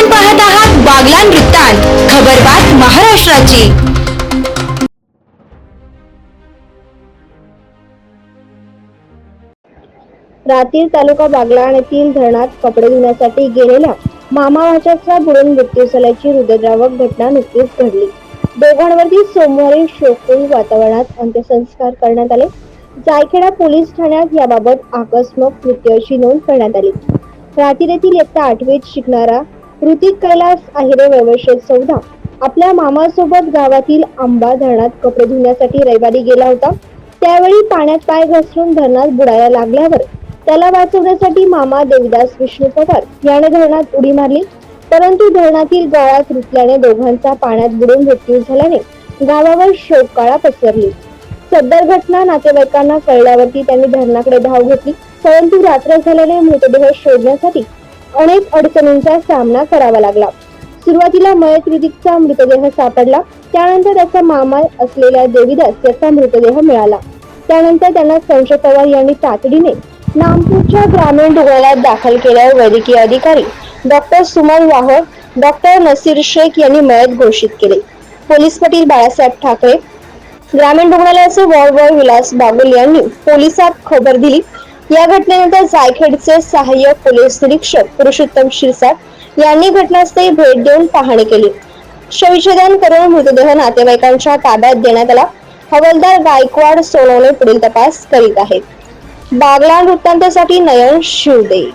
आपण पाहत आहात बागलान वृत्तांत. खबरबात महाराष्ट्राची. रातील तालुका बागलाण येथील धरणात कपडे धुण्यासाठी गेलेल्या मामा भाच्याचा बुडून मृत्यू झाल्याची हृदयद्रावक घटना नुकतीच घडली. दोघांवरती सोमवारी शोकपूर्ण वातावरणात अंत्यसंस्कार करण्यात आले. जायखेडा पोलीस ठाण्यात याबाबत आकस्मिक मृत्यूची नोंद करण्यात आली. रात्री येथील इयत्ता आठवीत शिकणारा ऋतिक कैलास आहिरे वयवर्ष चौदा आपल्या मामासोबत गावातील आंबा धरणात कपडे धुण्यासाठी रविवारी गेला होता. त्यावेळी पाण्यात पाय घसरून धरणात बुडायला लागल्यावर त्याला वाचवण्यासाठी मामा देविदास विष्णू पवार याने धरणात उडी मारली. परंतु धरणातील गाळात रुतल्याने दोघांचा पाण्यात बुडून मृत्यू झाल्याने गावावर शोककाळा पसरली. सदर घटना नातेवाईकांना कळल्यावरती त्यांनी धरणाकडे धाव घेतली. परंतु रात्र झाल्याने मृतदेह शोधण्यासाठी अनेक अडचणींचा सामना करावा लागला. सुरुवातीला मयत ऋतिकचा मृतदेह सापडला. त्यानंतर त्याचा मामा असलेल्या देवीदास याचा मृतदेह मिळाला. त्यानंतर त्यांना संशय पवार यांनी तातडीने नामपूरच्या ग्रामीण रुग्णालयात दाखल केल्यावर वैद्यकीय अधिकारी डॉक्टर सुमन वाह डॉक्टर नसीर शेख यांनी मयत घोषित केले. पोलीस पाटील बाळासाहेब ठाकरे ग्रामीण रुग्णालयाचे वॉर्ड बॉय विलास बागुल यांनी पोलिसात खबर दिली. या घटनेनंतर जायखेडचे सहाय्यक पोलीस निरीक्षक पुरुषोत्तम शिरसाट यांनी घटनास्थळी भेट देऊन पाहणी केली. शवछेदन करून मृतदेह नातेवाईकांच्या ताब्यात देण्यात आला. हवालदार गायकवाड सोनवणे पुढील तपास करीत आहेत. बागला वृत्तांतासाठी नयन शिवदे.